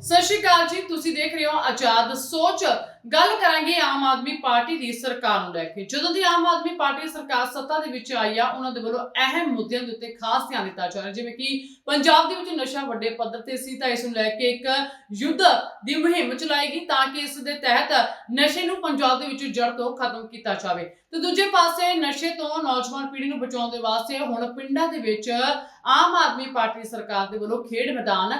ਸਤਿ ਸ਼੍ਰੀ ਅਕਾਲ ਜੀ, ਤੁਸੀਂ ਦੇਖ ਰਹੇ ਹੋ ਆਜ਼ਾਦ ਸੋਚ। ਗੱਲ ਕਰਾਂਗੇ ਆਮ ਆਦਮੀ ਪਾਰਟੀ ਦੀ ਸਰਕਾਰ ਨੂੰ ਲੈ ਕੇ। ਜਦੋਂ ਦੀ ਆਮ ਆਦਮੀ ਪਾਰਟੀ ਸਰਕਾਰ ਸੱਤਾ ਦੇ ਵਿੱਚ ਆਈ ਆ, ਉਹਨਾਂ ਦੇ ਵੱਲੋਂ ਅਹਿਮ ਮੁੱਦਿਆਂ ਦੇ ਉੱਤੇ ਖਾਸ ਧਿਆਨ ਦਿੱਤਾ ਜਾ ਰਿਹਾ, ਜਿਵੇਂ ਕਿ ਪੰਜਾਬ ਦੇ ਵਿੱਚ ਨਸ਼ਾ ਵੱਡੇ ਪੱਧਰ ਤੇ ਸੀ, ਤਾਂ ਇਸ ਨੂੰ ਲੈ ਕੇ ਇੱਕ ਯੁੱਧ ਦੀ ਮੁਹਿੰਮ ਚਲਾਈ ਗਈ ਤਾਂ ਕਿ ਇਸ ਦੇ ਤਹਿਤ ਨਸ਼ੇ ਨੂੰ ਪੰਜਾਬ ਦੇ ਵਿੱਚ ਜੜ ਤੋਂ ਖਤਮ ਕੀਤਾ ਜਾਵੇ। ਤੇ ਦੂਜੇ ਪਾਸੇ ਨਸ਼ੇ ਤੋਂ ਨੌਜਵਾਨ ਪੀੜ੍ਹੀ ਨੂੰ ਬਚਾਉਣ ਦੇ ਵਾਸਤੇ ਹੁਣ ਪਿੰਡਾਂ ਦੇ ਵਿੱਚ ਆਮ ਆਦਮੀ ਪਾਰਟੀ ਸਰਕਾਰ ਦੇ ਵੱਲੋਂ ਖੇਡ ਮੈਦਾਨ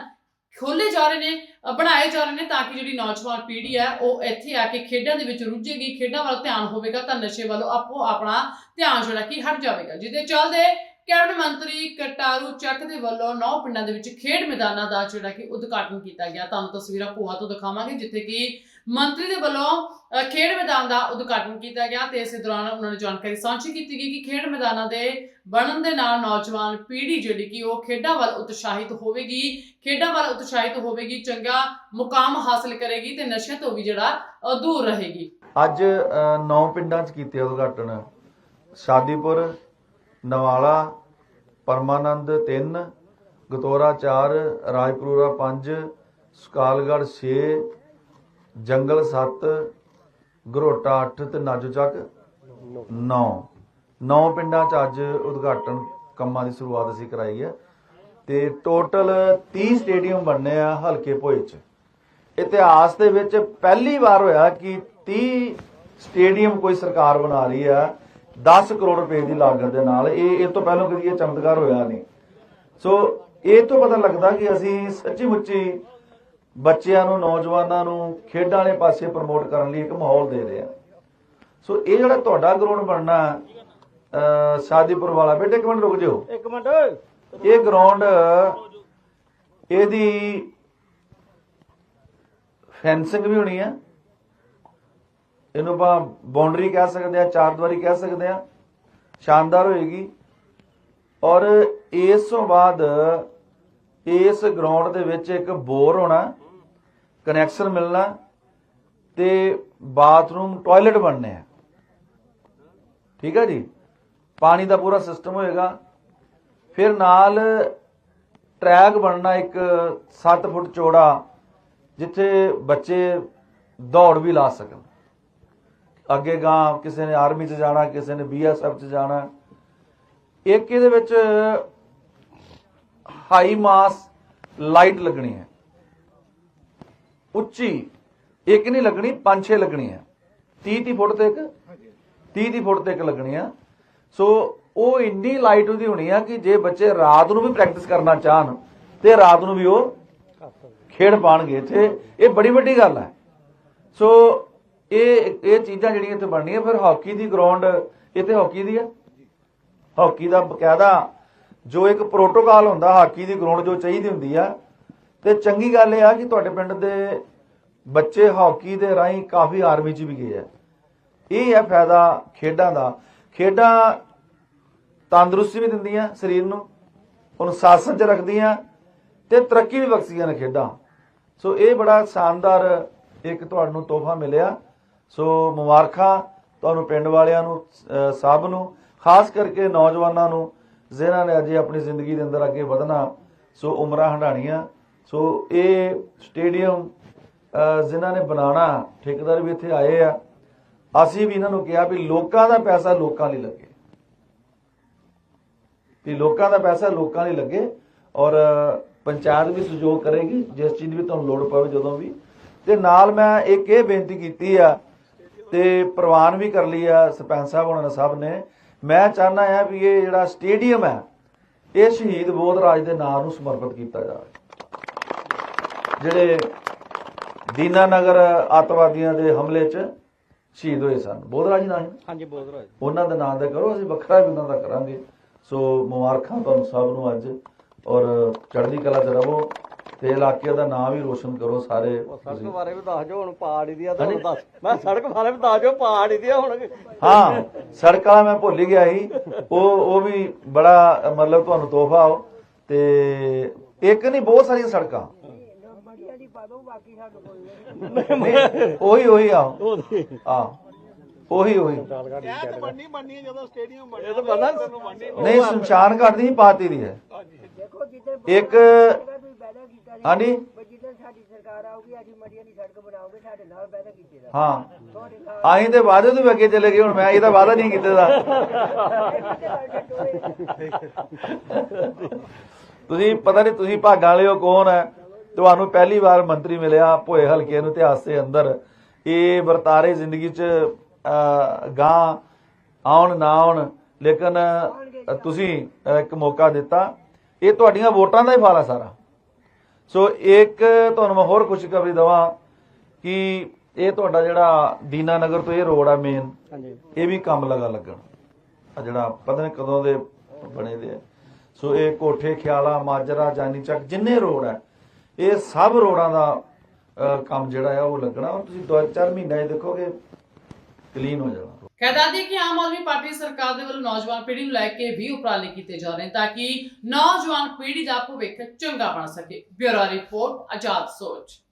ਖੋਲੇ ਜਾ ਰਹੇ ਨੇ ਬਣਾਏ ਜਾ ਰਹੇ ਨੇ ਤਾਂ ਕਿ ਜਿਹੜੀ ਨੌਜਵਾਨ ਪੀੜ੍ਹੀ ਹੈ, ਉਹ ਇੱਥੇ ਆ ਕੇ ਖੇਡਾਂ ਦੇ ਵਿੱਚ ਰੁੱਝੇਗੀ, ਖੇਡਾਂ ਵੱਲ ਧਿਆਨ ਹੋਵੇਗਾ ਤਾਂ ਨਸ਼ੇ ਵੱਲੋਂ ਆਪੋ ਆਪਣਾ ਧਿਆਨ ਜਿਹੜਾ ਕਿ ਹਟ ਜਾਵੇਗਾ। ਜਿਹਦੇ ਚੱਲਦੇ ਕੈਬਨਿਟ ਮੰਤਰੀ ਕਟਾਰੂ ਚੱਕ ਦੇ ਵੱਲੋਂ ਨੌ ਪਿੰਡਾਂ ਦੇ ਵਿੱਚ ਖੇਡ ਮੈਦਾਨਾਂ ਦਾ ਜਿਹੜਾ ਕਿ ਉਦਘਾਟਨ ਕੀਤਾ ਗਿਆ। ਤੁਹਾਨੂੰ ਤਸਵੀਰਾਂ ਭੂਆ ਤੋਂ ਦਿਖਾਵਾਂਗੇ, ਜਿੱਥੇ ਕਿ ਮੰਤਰੀ ਦੇ ਵੱਲੋਂ ਖੇਡ ਮੈਦਾਨ ਦਾ ਉਦਘਾਟਨ ਕੀਤਾ ਗਿਆ ਤੇ ਇਸੇ ਦੌਰਾਨ ਉਹਨਾਂ ਨੇ ਜਾਣਕਾਰੀ ਸਾਂਝੀ ਕੀਤੀ ਗਈ ਕਿ ਖੇਡ ਮੈਦਾਨਾਂ ਦੇ ਬਣਨ ਦੇ ਨਾਲ ਨੌਜਵਾਨ ਪੀੜ੍ਹੀ ਜਿਹੜੀ ਕਿ ਉਹ ਖੇਡਾਂ ਵੱਲ ਉਤਸ਼ਾਹਿਤ ਹੋਵੇਗੀ, ਖੇਡਾਂ ਵੱਲ ਉਤਸ਼ਾਹਿਤ ਹੋਵੇਗੀ, ਚੰਗਾ ਮੁਕਾਮ ਹਾਸਲ ਕਰੇਗੀ ਤੇ ਨਸ਼ੇ ਤੋਂ ਵੀ ਜਿਹੜਾ ਦੂਰ ਰਹੇਗੀ। ਅੱਜ ਨੌ ਪਿੰਡਾਂ 'ਚ ਕੀਤੇ ਉਦਘਾਟਨ। ਸ਼ਾਦੀਪੁਰ, ਨਵਾਲਾ ਪਰਮਾਨੰਦ 3 ਗਤੋਰਾ 4 ਰਾਜਪੁਰਾ 5 ਸੁਕਾਲਗੜ 6 ਜੰਗਲ 7 ਗਰੋਟਾ 8 ਤੇ ਨਾਜੋ ਚੱਕ 9 ਨੌ ਪਿੰਡਾਂ 'ਚ ਅੱਜ ਉਦਘਾਟਨ ਕੰਮਾਂ ਦੀ ਸ਼ੁਰੂਆਤ ਅਸੀਂ ਕਰਾਈ ਹੈ ਤੇ ਟੋਟਲ 30 ਸਟੇਡੀਅਮ ਬਣਨੇ ਆ ਹਲਕੇ ਭੋਏ 'ਚ। ਇਤਿਹਾਸ ਦੇ ਵਿੱਚ ਪਹਿਲੀ ਵਾਰ ਹੋਇਆ ਕਿ 30 ਸਟੇਡੀਅਮ ਕੋਈ ਸਰਕਾਰ ਬਣਾ ਰਹੀ ਹੈ। 10 ਕਰੋੜ ਰੁਪਏ ਦੀ ਲਾਗਤ ਦੇ ਨਾਲ ਇਹ ਇਹ ਤੋਂ ਪਹਿਲਾਂ ਕਦੀ ਇਹ ਚਮਤਕਾਰ ਹੋਇਆ ਨਹੀਂ। ਸੋ ਇਹ ਤੋਂ ਪਤਾ ਲੱਗਦਾ ਕਿ ਅਸੀਂ ਸੱਚੀ ਮੁੱਚੀ ਬੱਚਿਆਂ ਨੂੰ ਨੌਜਵਾਨਾਂ ਨੂੰ ਖੇਡਾਂ ਵਾਲੇ ਪਾਸੇ ਪ੍ਰਮੋਟ ਕਰਨ ਲਈ ਇੱਕ ਮਾਹੌਲ ਦੇ ਰਹੇ ਆ ਸੋ ਇਹ ਜਿਹੜਾ ਤੁਹਾਡਾ ਗਰਾਊਂਡ ਬਣਨਾ ਸ਼ਾਦੀਪੁਰ ਵਾਲਾ ਬੇਟੇ ਇੱਕ ਮਿੰਟ ਰੁਕ ਜਾਓ। ਇੱਕ ਮਿੰਟ। ਇਹ ਗਰਾਊਂਡ ਇਹਦੀ ਫੈਂਸਿੰਗ ਵੀ ਹੋਣੀ ਹੈ ਇਹਨੂੰ ਆਪਾਂ ਬਾਉਂਡਰੀ ਕਹਿ ਸਕਦੇ ਆ ਚਾਰ ਦੀਵਾਰੀ ਕਹਿ ਸਕਦੇ ਆ ਸ਼ਾਨਦਾਰ ਹੋਏਗੀ। ਔਰ ਇਸ ਤੋਂ ਬਾਅਦ ਇਸ ਗਰਾਊਂਡ ਦੇ ਵਿੱਚ ਇੱਕ ਬੋਰ ਹੋਣਾ ਕਨੈਕਸ਼ਨ ਮਿਲਣਾ ਤੇ ਬਾਥਰੂਮ ਟਾਇਲਟ ਬਣਨੇ ਆ। ਠੀਕ ਹੈ ਜੀ? ਪਾਣੀ ਦਾ ਪੂਰਾ ਸਿਸਟਮ ਹੋਏਗਾ। ਫਿਰ ਨਾਲ ਟਰੈਕ ਬਣਨਾ ਇੱਕ 7 ਫੁੱਟ ਚੌੜਾ, ਜਿੱਥੇ ਬੱਚੇ ਦੌੜ ਵੀ ਲਾ ਸਕਣ। ਅੱਗੇ ਗਾਂ ਕਿਸੇ ਨੇ ਆਰਮੀ 'ਚ ਜਾਣਾ, ਕਿਸੇ ਨੇ ਬੀਐਸਐਫ 'ਚ ਜਾਣਾ। ਇੱਕ ਇਹਦੇ ਵਿੱਚ ਹਾਈ ਮਾਸ ਲਾਈਟ ਲੱਗਣੀ ਹੈ। ਉੱਚੀ ਇੱਕ ਨਹੀਂ ਲੱਗਣੀ, ਪੰਜ ਛੇ ਲੱਗਣੀ ਹੈ। 30 30 ਫੁੱਟ ਤੇ ਇੱਕ 30 30 ਫੁੱਟ ਤੇ ਇੱਕ ਲੱਗਣੀ ਆ। ਸੋ ਉਹ ਇੰਨੀ ਲਾਈਟ ਉਹਦੀ ਹੋਣੀ ਆ ਕਿ ਜੇ ਬੱਚੇ ਰਾਤ ਨੂੰ ਵੀ ਪ੍ਰੈਕਟਿਸ ਕਰਨਾ ਚਾਹਣ ਤੇ ਰਾਤ ਨੂੰ ਵੀ ਉਹ ਖੇਡ ਪਾਣਗੇ ਤੇ ਇਹ ਬੜੀ ਵੱਡੀ ਗੱਲ ਹੈ। ਸੋ ਇਹ ਇਹ ਚੀਜ਼ਾਂ ਜਿਹੜੀਆਂ ਇੱਥੇ ਬਣਨੀਆਂ, ਫਿਰ ਹਾਕੀ ਦੀ ਗਰਾਊਂਡ ਇੱਥੇ ਹਾਕੀ ਦੀ ਹੈ ਹਾਕੀ ਦਾ ਬਕਾਇਦਾ ਜੋ ਇੱਕ ਪ੍ਰੋਟੋਕਾਲ ਹੁੰਦਾ, ਹਾਕੀ ਦੀ ਗਰਾਊਂਡ ਜੋ ਚਾਹੀਦੀ ਹੁੰਦੀ ਆ। ਤੇ ਚੰਗੀ ਗੱਲ ਇਹ ਆ ਕਿ ਤੁਹਾਡੇ ਪਿੰਡ ਦੇ ਬੱਚੇ ਹਾਕੀ ਦੇ ਰਾਹੀਂ ਕਾਫੀ ਆਰਮੀ 'ਚ ਵੀ ਗਏ ਆ। ਇਹ ਹੈ ਫਾਇਦਾ ਖੇਡਾਂ ਦਾ। ਖੇਡਾਂ ਤੰਦਰੁਸਤੀ ਵੀ ਦਿੰਦੀਆਂ ਸਰੀਰ ਨੂੰ ਅਨੁਸ਼ਾਸਨ 'ਚ ਰੱਖਦੀਆਂ ਤੇ ਤਰੱਕੀ ਵੀ ਬਖਸ਼ਦੀਆਂ ਨੇ ਖੇਡਾਂ। ਸੋ ਇਹ ਬੜਾ ਸ਼ਾਨਦਾਰ ਇੱਕ ਤੁਹਾਨੂੰ ਤੋਹਫਾ ਮਿਲਿਆ। ਸੋ ਮੁਬਾਰਕਾਂ ਤੁਹਾਨੂੰ ਪਿੰਡ ਵਾਲਿਆਂ ਨੂੰ ਸਭ ਨੂੰ, ਖਾਸ ਕਰਕੇ ਨੌਜਵਾਨਾਂ ਨੂੰ, ਜਿਨ੍ਹਾਂ ਨੇ ਅਜੇ ਆਪਣੀ ਜ਼ਿੰਦਗੀ ਦੇ ਅੰਦਰ ਅੱਗੇ ਵਧਣਾ, ਸੋ ਉਮਰਾਂ ਹੰਡਾਣੀਆਂ ਸੋ ਇਹ ਸਟੇਡੀਅਮ, ਅਹ, ਜਿਨ੍ਹਾਂ ਨੇ ਬਣਾਉਣਾ, ਠੇਕੇਦਾਰ ਵੀ ਇੱਥੇ ਆਏ ਆ। ਅਸੀਂ ਵੀ ਇਹਨਾਂ ਨੂੰ ਕਿਹਾ ਵੀ ਲੋਕਾਂ ਦਾ ਪੈਸਾ ਲੋਕਾਂ ਲਈ ਲੱਗੇ। ਵੀ ਲੋਕਾਂ ਦਾ ਪੈਸਾ ਲੋਕਾਂ ਲਈ ਲੱਗੇ ਔਰ ਪੰਚਾਇਤ ਵੀ ਸਹਿਯੋਗ ਕਰੇਗੀ, ਜਿਸ ਚੀਜ਼ ਦੀ ਵੀ ਤੁਹਾਨੂੰ ਲੋੜ ਪਵੇ ਜਦੋਂ ਵੀ। ਤੇ ਨਾਲ ਮੈਂ ਇੱਕ ਇਹ ਬੇਨਤੀ ਕੀਤੀ ਆ ਤੇ ਪ੍ਰਵਾਨ ਵੀ ਕਰ ਲਈ ਆ ਸਰਪੰਚ ਸਾਹਿਬ ਉਹਨਾਂ ਨੇ ਸਭ ਨੇ। ਮੈਂ ਚਾਹਨਾ ਆ ਵੀ ਇਹ ਜਿਹੜਾ ਸਟੇਡੀਅਮ ਹੈ ਇਹ ਸ਼ਹੀਦ ਬੋਧ ਰਾਜ ਦੇ ਨਾਂ ਨੂੰ ਸਮਰਪਿਤ ਕੀਤਾ ਜਾਵੇ। ਜਿਹੜੇ ਦੀਨਾਨਗਰ ਆਤਵਾਦੀਆਂ ਦੇ ਹਮਲੇ 'ਚ ਸ਼ਹੀਦ ਹੋਏ ਸਨ। ਬੋਧ ਰਾਜ ਨਾਂ ਸੀ ਨਾ? ਹਾਂਜੀ ਬੋਲ ਰਿਹਾ ਉਹਨਾਂ ਦੇ ਨਾਂ ਦਾ ਕਰੋ ਅਸੀਂ ਵੱਖਰਾ ਵੀ ਉਹਨਾਂ ਦਾ ਕਰਾਂਗੇ। ਸੋ ਮੁਬਾਰਕਾਂ ਤੁਹਾਨੂੰ ਸਭ ਨੂੰ ਅੱਜ। ਔਰ ਚੜ੍ਹਦੀ ਕਲਾ 'ਚ ਰਹੋ। ਤੇ ਇਲਾਕੇ ਦਾ ਨਾਮ ਵੀ ਰੋਸ਼ਨ ਕਰੋ ਸਾਰੇ ਸੜਕ। ਬਾਰੇ ਵੀ ਦੱਸ ਜੋ ਹੁਣ ਪਹਾੜੀ ਦੀ ਆ ਤਾਂ ਹੁਣ ਦੱਸ ਮੈਂ ਸੜਕ ਬਾਰੇ ਵੀ ਦੱਸ ਜੋ ਪਹਾੜੀ ਦੀ ਆ ਹੁਣ ਹਾਂ ਸੜਕ ਵਾਲਾ ਮੈਂ ਭੁੱਲ ਗਿਆ ਸੀ। ਉਹ ਉਹ ਵੀ ਬੜਾ ਮਤਲਬ ਤੁਹਾਨੂੰ ਤੋਹਫਾ ਹੋ ਤੇ ਇੱਕ ਨਹੀਂ ਬਹੁਤ ਸਾਰੀਆਂ ਸੜਕਾਂ। ਉਹੀ ਉਹੀ ਆ। ਆ ਉਹੀ ਉਹੀ। ਇਹ ਤਾਂ ਬੰਨਾ ਨਹੀਂ ਸ਼ਮਸ਼ਾਨ ਘਾਟ ਦੀ ਪਾਤੀ ਦੀ ਹੈ। ਇੱਕ ਹਾਂਜੀ। ਜਿੱਦਾਂ ਸਾਡੀ ਸਰਕਾਰ ਆਊਗੀ ਅਸੀਂ ਮੜੀਆਂ ਦੀ ਸੜਕ ਬਣਾਓਗੇ ਸਾਡੇ ਨਾਲ ਵਾਅਦਾ ਕੀਤੇ ਦਾ। ਹਾਂ। ਤੁਹਾਡੇ ਨਾਲ ਆਹੀਂ ਤੇ ਵਾਅਦੇ ਤੋਂ ਵੀ ਅੱਗੇ ਚਲੇ ਗਏ ਹੁਣ ਮੈਂ ਇਹਦਾ ਵਾਅਦਾ ਨਹੀਂ ਕੀਤੇ ਦਾ। ਤੁਸੀਂ ਪਤਾ ਨਹੀਂ ਤੁਸੀਂ ਭਾਗਾਂ ਵਾਲੇ ਹੋ ਕੌਣ ਹੈ? ਤੁਹਾਨੂੰ ਪਹਿਲੀ ਵਾਰ ਮੰਤਰੀ ਮਿਲਿਆ ਭੋਏ ਹਲਕੇ ਨੂੰ ਇਤਿਹਾਸ ਦੇ ਅੰਦਰ। ਇਹ ਵਰਤਾਰੇ ਜ਼ਿੰਦਗੀ 'ਚ ਗਾਂ ਆਉਣ ਨਾ ਆਉਣ ਲੇਕਿਨ ਤੁਸੀਂ ਇੱਕ ਮੌਕਾ ਦਿੱਤਾ। ਇਹ ਤੁਹਾਡੀਆਂ ਵੋਟਾਂ ਦਾ ਹੀ ਫਲ ਹੈ ਸਾਰਾ। ਸੋ ਇੱਕ ਤੁਹਾਨੂੰ ਮੈਂ ਹੋਰ ਖੁਸ਼ਖਬਰੀ ਦਵਾਂ ਕਿ ਇਹ ਤੁਹਾਡਾ ਜਿਹੜਾ ਦੀਨਾ ਨਗਰ ਤੋਂ ਇਹ ਰੋਡ ਆ ਮੇਨ ਹਾਂਜੀ। ਇਹ ਵੀ ਕੰਮ ਲਗਾ ਲੱਗਣ। ਆ ਜਿਹੜਾ ਪਤਾ ਨਹੀਂ ਕਦੋਂ ਦੇ ਬਣੇ ਦੇ ਆ। ਸੋ ਇਹ ਕੋਠੇ ਖਿਆਲਾ ਮਾਜਰਾ ਜਾਨੀ ਚੱਕ ਜਿੰਨੇ ਰੋਡ ਆ ਇਹ ਸਭ ਰੋਡਾਂ ਦਾ ਕੰਮ ਜਿਹੜਾ ਆ ਉਹ ਲੱਗਣਾ। ਤੁਸੀਂ 2-4 ਮਹੀਨੇ ਦੇਖੋਗੇ ਕਲੀਨ ਹੋ ਜਾਣਾ। ਕਹਿ ਦੱਸਦੀ ਕਿ ਆਮ ਆਦਮੀ ਪਾਰਟੀ ਸਰਕਾਰ ਦੇ ਵੱਲੋਂ ਨੌਜਵਾਨ ਪੀੜ੍ਹੀ ਨੂੰ ਲੈ ਕੇ ਵੀ ਉਪਰਾਲੇ ਕੀਤੇ ਜਾ ਰਹੇ ਨੇ ਤਾਂ ਕਿ ਨੌਜਵਾਨ ਪੀੜ੍ਹੀ ਦਾ ਭਵਿੱਖ ਚੰਗਾ ਬਣ ਸਕੇ। ਬਿਊਰੋ ਰਿਪੋਰਟ, ਆਜ਼ਾਦ ਸੋਚ।